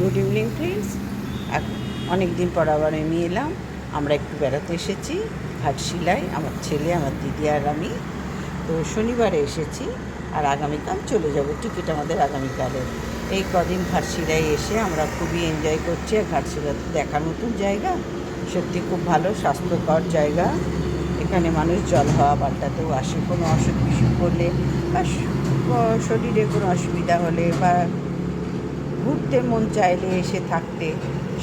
Good evening friends অনেক দিন পর আবার আমি এলাম। আমরা একটু বেড়াতে এসেছি। ঘাটশিলায় আমার ছেলে, আমার দিদি আর আমি। তো শনিবারে এসেছি আর আগামীকাল চলে যাব। টিকিট আমাদের আগামীকালের এই কদিন ঘাটশিলায় এসে আমরা খুবই এনজয় করছি আর ঘাটশিলাতে দেখার মতন জায়গা। সত্যি খুব ভালো, স্বাস্থ্যকর জায়গা। এখানে মানুষ জল হাওয়া পাল্টাতেও আসে। কোনো অসুখ বিসুখ করলে বা, শরীরে কোনো অসুবিধা হলে বা ঘুরতে মন চাইলে এসে থাকতে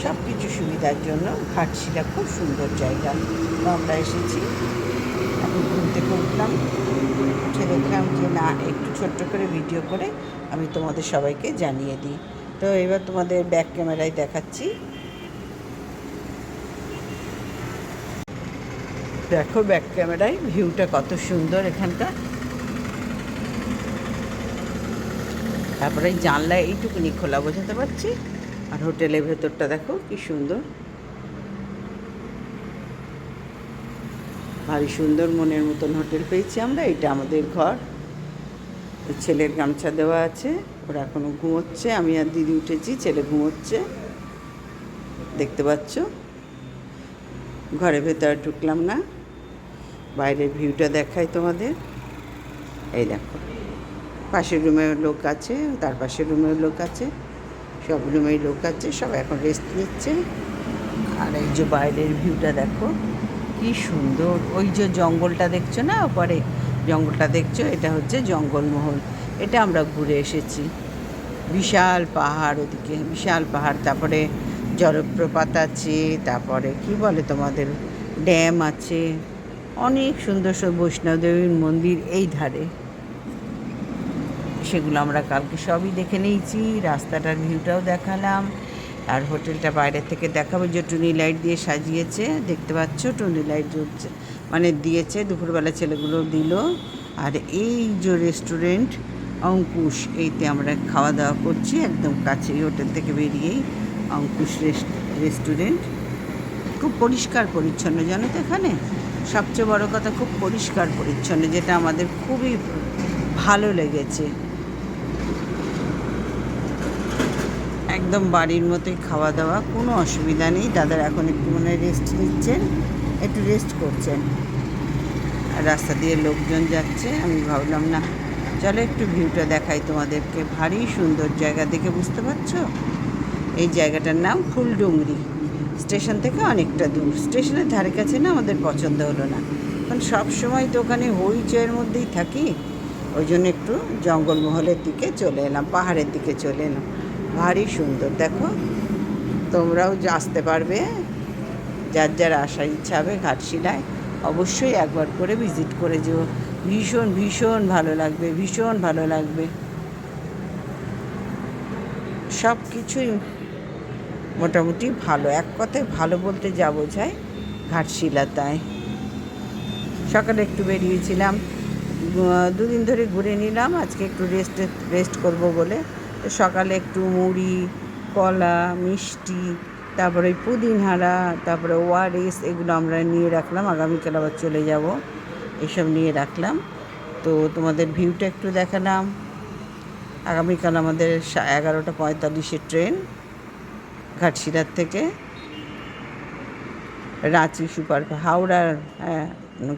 সব কিছু সুবিধার জন্য ঘাটশিলা খুব সুন্দর জায়গা। তো আমরা এসেছি। এখন ঘুরতে উঠলাম উঠে দেখলাম যে, না, একটু ছোট্ট করে ভিডিও করে আমি তোমাদের সবাইকে জানিয়ে দিই। তো এবার তোমাদের ব্যাক ক্যামেরায় দেখাচ্ছি। দেখো ব্যাক ক্যামেরায় ভিউটা কত সুন্দর এখানকার। তারপরে জানলা এইটুকুনি খোলা বোঝাতে পারছি। আর হোটেলের ভেতরটা দেখো, কি সুন্দর। ভারী সুন্দর মনের মতন হোটেল পেয়েছি আমরা, এটা আমাদের ঘর। ছেলের গামছা দেওয়া আছে, ওরা এখনও ঘুমোচ্ছে, আমি আর দিদি উঠেছি, ছেলে ঘুমোচ্ছে। দেখতে পাচ্ছ? ঘরের ভেতরে ঢুকলাম না। বাইরের ভিউটা দেখাই তোমাদের। এই দেখো। পাশের রুমে লোক আছে, তার পাশের রুমেও লোক আছে, সব রুমেই লোক আছে, সব এখন রেস্ট নিচ্ছে। আর এই যে বাইরের ভিউটা দেখো, কি সুন্দর। ওই যে জঙ্গলটা দেখছ না, ওপরে? জঙ্গলটা দেখছ? এটা হচ্ছে জঙ্গলমহল। এটা আমরা ঘুরে এসেছি। বিশাল পাহাড় ওদিকে, বিশাল পাহাড়। তারপরে জলপ্রপাত আছে, তারপরে কি বলে তোমাদের? ড্যাম আছে। অনেক সুন্দর সব বৈষ্ণবদেবীর মন্দির এই ধারে। সেগুলো আমরা কালকে সবই দেখে নিয়েছি, রাস্তাটার ভিউটাও দেখালাম, আর হোটেলটা বাইরে থেকে দেখাবো যে টুনি লাইট দিয়ে সাজিয়েছে, দেখতে পাচ্ছ টুনি লাইট জ্বলছে মানে দিয়েছে, দুপুরবেলা ছেলেগুলো দিল, আর এই যে রেস্টুরেন্ট অঙ্কুশ, এইতে আমরা খাওয়া দাওয়া করছি, একদম কাছেই হোটেল থেকে বেরিয়েই অঙ্কুশ রেস্টুরেন্ট খুব পরিষ্কার পরিচ্ছন্ন, জানো তো এখানে? সবচেয়ে বড় কথা খুব পরিষ্কার পরিচ্ছন্ন, যেটা আমাদের খুবই ভালো লেগেছে। একদম বাড়ির মতোই খাওয়া দাওয়া কোনো অসুবিধা নেই। দাদার এখন একটু মনে রেস্ট নিচ্ছেন, একটু রেস্ট করছেন। আর রাস্তা দিয়ে লোকজন যাচ্ছে, আমি ভাবলাম, না, চলো একটু ভিউটা দেখাই তোমাদেরকে। ভারী সুন্দর জায়গা দেখে বুঝতে পারছ? এই জায়গাটার নাম ফুলডুংরি। স্টেশন থেকে অনেকটা দূর। স্টেশনের ধারে কাছে না আমাদের পছন্দ হলো না। কারণ সব সময় তো ওখানে হই হইচয়ের মধ্যেই থাকি। ওই জন্য একটু জঙ্গলমহলের দিকে চলে এলাম, পাহাড়ের দিকে চলে এলাম। ভারী সুন্দর, দেখো। তোমরাও আসতে পারবে, যার যার আসার ইচ্ছা হবে ঘাটশিলায়, অবশ্যই একবার করে ভিজিট করে যেও। ভীষণ ভীষণ ভালো লাগবে, ভীষণ ভালো লাগবে। সব কিছুই মোটামুটি ভালো। এক কথায় ভালো বলতে যা বোঝায় ঘাটশিলা তাই। সকালে একটু বেরিয়েছিলাম, দুদিন ধরে ঘুরে নিলাম, আজকে একটু রেস্ট রেস্ট করব বলে। সকালে একটু মুড়ি, কলা, মিষ্টি, তারপরে ওই পুদিনহারা, তারপরে ওয়ারেস এগুলো আমরা নিয়ে রাখলাম। আগামীকাল আবার চলে যাব। এসব নিয়ে রাখলাম। তো তোমাদের ভিউটা একটু দেখালাম। আগামীকাল আমাদের এগারোটা পঁয়তাল্লিশে ট্রেন ঘাটশিলার থেকে রাঁচি সুপার হাওড়া হ্যাঁ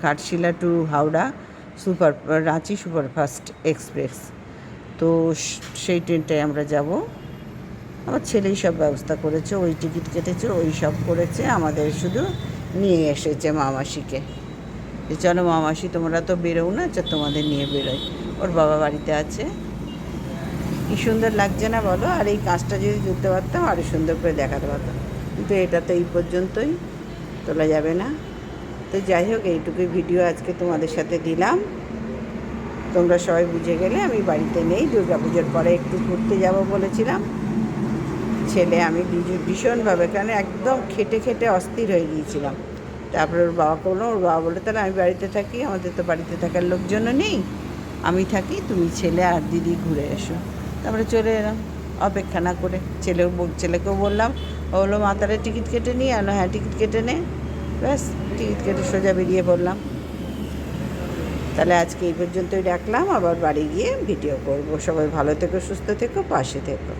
Ghatshila to Howrah super Ranchi superfast express. তো সেই ট্রেনটায় আমরা যাব। আমার ছেলেই সব ব্যবস্থা করেছে, ওই টিকিট কেটেছে, ওই সব করেছে, আমাদের শুধু নিয়ে এসেছে মামাসিকে। যে চলো মামাসি, তোমরা তো বেরোও না, চল তোমাদের নিয়ে বেরোয় ওর বাবা বাড়িতে আছে। কি সুন্দর লাগছে না বলো? আর এই কাজটা যদি তুলতে পারতাম আরও সুন্দর করে দেখাতে পারতাম। কিন্তু এটা তো এই পর্যন্তই, তোলা যাবে না। তো যাই হোক, এইটুকুই ভিডিও আজকে তোমাদের সাথে দিলাম। তোমরা সবাই বুঝে গেলে আমি বাড়িতে নেই, দুর্গা পুজোর পরে একটু ঘুরতে যাব বলেছিলাম। ছেলে, আমি ভীষণ- ভীষণভাবে, কারণ একদম খেটে খেটে অস্থির হয়ে গিয়েছিলাম। তারপরে ওর বাবা করল ওর বাবা বলে তাহলে আমি বাড়িতে থাকি, আমাদের তো বাড়িতে থাকার লোকজনও নেই। আমি থাকি, তুমি ছেলে আর দিদি ঘুরে এসো। তারপরে চলে এলাম, অপেক্ষা না করে। বল- ছেলেকেও বললাম, ও বলল, মা, তাহলে টিকিট কেটে নিয়ে আলো হ্যাঁ টিকিট কেটে নে। ব্যাস, টিকিট কেটে সোজা বেরিয়ে পড়লাম। তাহলে আজকে এই পর্যন্তই ডাকলাম আবার বাড়ি গিয়ে ভিডিও করব। সবাই ভালো থেকো, সুস্থ থেকো, পাশে থেকো।